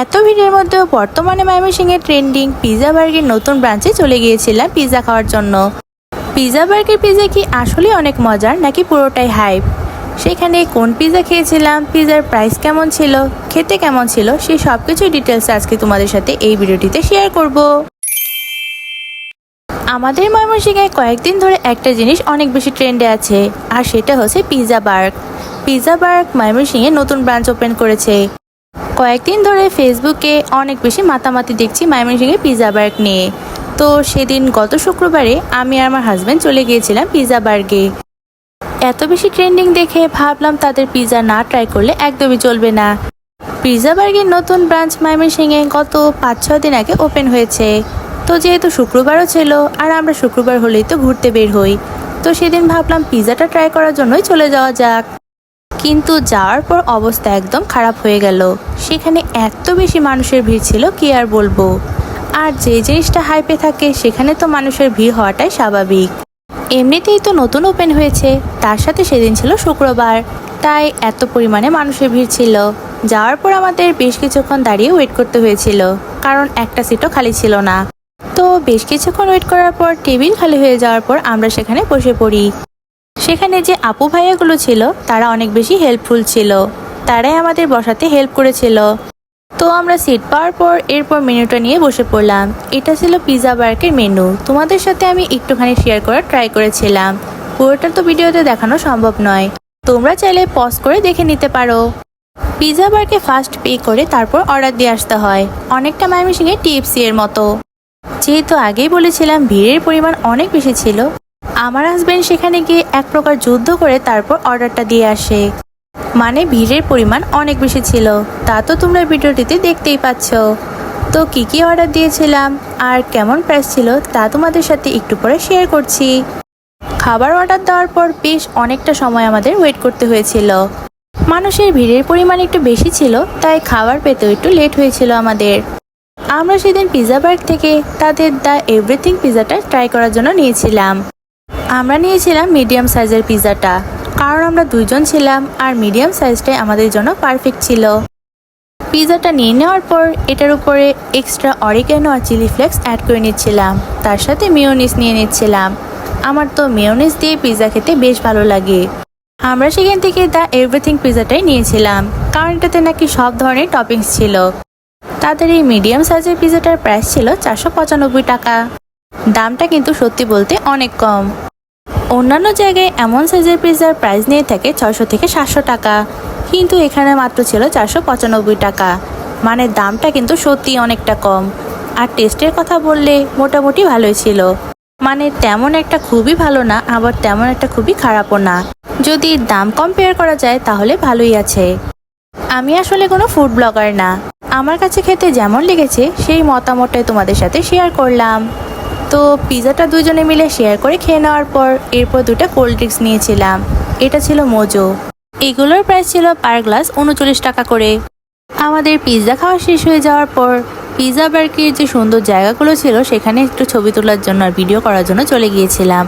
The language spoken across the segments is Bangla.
এত ভিড়ের মধ্যেও বর্তমানে ময়মনসিংহের ট্রেন্ডিং পিৎজা বার্গের নতুন ব্রাঞ্চে চলে গিয়েছিলাম পিৎজা খাওয়ার জন্য। পিৎজা বার্গের পিৎজা কি আসলে অনেক মজার নাকি পুরোটাই হাইপ সেখানে কোন পিৎজা খেয়েছিলাম পিৎজার প্রাইস কেমন ছিল, খেতে কেমন ছিল সেই সব কিছুই ডিটেলস আজকে তোমাদের সাথে এই ভিডিওটিতে শেয়ার করব। আমাদের ময়মনসিংহে কয়েকদিন ধরে একটা জিনিস অনেক বেশি ট্রেন্ডে আছে, আর সেটা হচ্ছে পিৎজা বার্গ পিৎজা বার্গ ময়মনসিংহে নতুন ব্রাঞ্চ ওপেন করেছে। কয়েকদিন ধরে ফেসবুকে অনেক বেশি মাতামাতি দেখছি ময়মনসিংহে পিৎজা বার্গ নিয়ে। তো সেদিন গত শুক্রবারে আমি আর আমার হাজব্যান্ড চলে গিয়েছিলাম পিৎজা বার্গে এত বেশি ট্রেন্ডিং দেখে ভাবলাম তাদের পিৎজা না ট্রাই করলে একদমই চলবে না। পিৎজা বার্গের নতুন ব্রাঞ্চ ময়মনসিংহে গত পাঁচ ছয় দিন আগে ওপেন হয়েছে। তো যেহেতু শুক্রবারও ছিল, আর আমরা শুক্রবার হলেই তো ঘুরতে বের হই। তো সেদিন ভাবলাম পিৎজাটা ট্রাই করার জন্যই চলে যাওয়া যাক। কিন্তু যাওয়ার পর অবস্থা একদম খারাপ হয়ে গেল। সেখানে এত বেশি মানুষের ভিড় ছিল, কি আর বলব? আর যে জিনিসটা হাইপে থাকে, সেখানে তো মানুষের ভিড় হওয়াটাই স্বাভাবিক। এমনিতেই তো নতুন ওপেন হয়েছে, তার সাথে সেদিন ছিল শুক্রবার। তাই এত পরিমাণে মানুষের ভিড় ছিল। যাওয়ার পর আমাদের বেশ কিছুক্ষণ দাঁড়িয়ে ওয়েট করতে হয়েছিল, কারণ একটা সিটও খালি ছিল না। তো বেশ কিছুক্ষণ ওয়েট করার পর টেবিল খালি হয়ে যাওয়ার পর আমরা সেখানে বসে পড়ি। সেখানে যে আপু ভাইয়াগুলো ছিল, তারা অনেক বেশি হেল্পফুল ছিল। তারাই আমাদের বসাতে হেল্প করেছিল। তো আমরা সিট পাওয়ার পর এরপর মেনুটা নিয়ে বসে পড়লাম। এটা ছিল পিৎজা বার্কের মেনু তোমাদের সাথে আমি একটুখানি শেয়ার করার ট্রাই করেছিলাম। পুরোটা তো ভিডিওতে দেখানো সম্ভব নয়। তোমরা চাইলে পজ করে দেখে নিতে পারো। পিৎজা বারকে ফার্স্ট পে করে তারপর অর্ডার দিয়ে আসতে হয়। অনেকটা ময়মনসিংহে টিএফসি এর মতো। যেহেতু আগেই বলেছিলাম, ভিড়ের পরিমাণ অনেক বেশি ছিল আমার হাজবেন্ড সেখানে গিয়ে এক প্রকার যুদ্ধ করে তারপর অর্ডারটা দিয়ে আসে। মানে ভিড়ের পরিমাণ অনেক বেশি ছিল। তা তো তোমরা ভিডিওটিতে দেখতেই পাচ্ছ। তো কি কি অর্ডার দিয়েছিলাম, আর কেমন প্রাইস ছিল তা তোমাদের সাথে একটু পরে শেয়ার করছি। খাবার অর্ডার দেওয়ার পর বেশ অনেকটা সময় আমাদের ওয়েট করতে হয়েছিল। মানুষের ভিড়ের পরিমাণ একটু বেশি ছিল, তাই খাবার পেতেও একটু লেট হয়েছিল আমাদের। আমরা সেদিন পিৎজা বার্গ থেকে তাদের দ্য এভরিথিং পিৎজাটা ট্রাই করার জন্য নিয়েছিলাম। আমরা নিয়েছিলাম মিডিয়াম সাইজের পিৎজাটা কারণ আমরা দুইজন ছিলাম আর মিডিয়াম সাইজটাই আমাদের জন্য পারফেক্ট ছিল। পিৎজাটা নিয়ে নেওয়ার পর এটার উপরে এক্সট্রা অরিগ্যানো আর চিলি ফ্লেক্স অ্যাড করে নিচ্ছিলাম। তার সাথে মেয়োনিজ নিয়ে নিচ্ছিলাম। আমার তো মেয়োনিজ দিয়ে পিৎজা খেতে বেশ ভালো লাগে। আমরা সেখান থেকে দ্য এভরিথিং পিৎজাটাই নিয়েছিলাম। কারণ এটাতে নাকি সব ধরনের টপিংস ছিল। তাদের এই মিডিয়াম সাইজের পিৎজাটার প্রাইস ছিল চারশো পঁচানব্বই টাকা। দামটা কিন্তু সত্যি বলতে অনেক কম। অন্যান্য জায়গায় এমন সাইজের পিৎজার প্রাইস নিয়ে থাকে ছয়শো থেকে সাতশো টাকা। কিন্তু এখানে মাত্র ছিল চারশো পঁচানব্বই টাকা। মানে দামটা কিন্তু সত্যি অনেকটা কম। আর টেস্টের কথা বললে মোটামুটি ভালোই ছিল। মানে তেমন একটা খুবই ভালো না, আবার তেমন একটা খুবই খারাপও না। যদি দাম কম্পেয়ার করা যায় তাহলে ভালোই আছে। আমি আসলে কোনো ফুড ব্লগার না। আমার কাছে খেতে যেমন লেগেছে, সেই মতামতটাই তোমাদের সাথে শেয়ার করলাম। তো পিৎজাটা দুজনে মিলে শেয়ার করে খেয়ে নেওয়ার পর এরপর দুটো কোল্ড ড্রিঙ্কস নিয়েছিলাম। এটা ছিল মোজো এগুলোর প্রাইস ছিল পার গ্লাস উনচল্লিশ টাকা করে। আমাদের পিৎজা খাওয়া শেষ হয়ে যাওয়ার পর পিৎজা বার্গের যে সুন্দর জায়গাগুলো ছিল, সেখানে একটু ছবি তোলার জন্য আর ভিডিও করার জন্য চলে গিয়েছিলাম।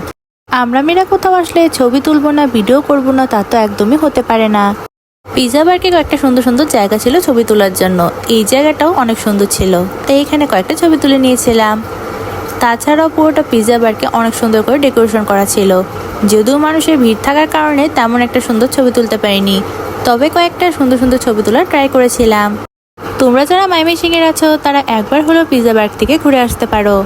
আমরা মেয়েরা কোথাও আসলে ছবি তুলবো না ভিডিও করব না, তা তো একদমই হতে পারে না। পিৎজা বার্গে কয়েকটা সুন্দর সুন্দর জায়গা ছিল ছবি তোলার জন্য। এই জায়গাটাও অনেক সুন্দর ছিল। তাই এখানে কয়েকটা ছবি তুলে নিয়েছিলাম। তাছাড়াও পুরোটা পিৎজা বারকে অনেক সুন্দর করে ডেকোরেশন করা ছিল। যদিও মানুষের ভিড় থাকার কারণে তেমন একটা সুন্দর ছবি তুলতে পারিনি, তবে কয়েকটা সুন্দর সুন্দর ছবি তোলার ট্রাই করেছিলাম। তোমরা যারা মাইমেসিংয়ের আছো, তারা একবার হলেও পিৎজা বার্গ থেকে ঘুরে আসতে পারো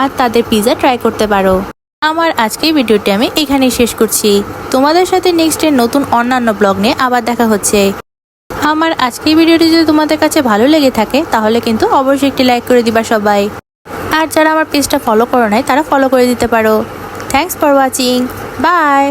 আর তাদের পিৎজা ট্রাই করতে পারো। আমার আজকের ভিডিওটি আমি এখানেই শেষ করছি। তোমাদের সাথে নেক্সট এর নতুন অন্যান্য ব্লগ নিয়ে আবার দেখা হচ্ছে। আমার আজকের ভিডিওটি যদি তোমাদের কাছে ভালো লেগে থাকে, তাহলে কিন্তু অবশ্যই একটি লাইক করে দিবা সবাই। আর যারা আমার পেজটা ফলো করো নাই, তারা ফলো করে দিতে পারো। Thanks for watching by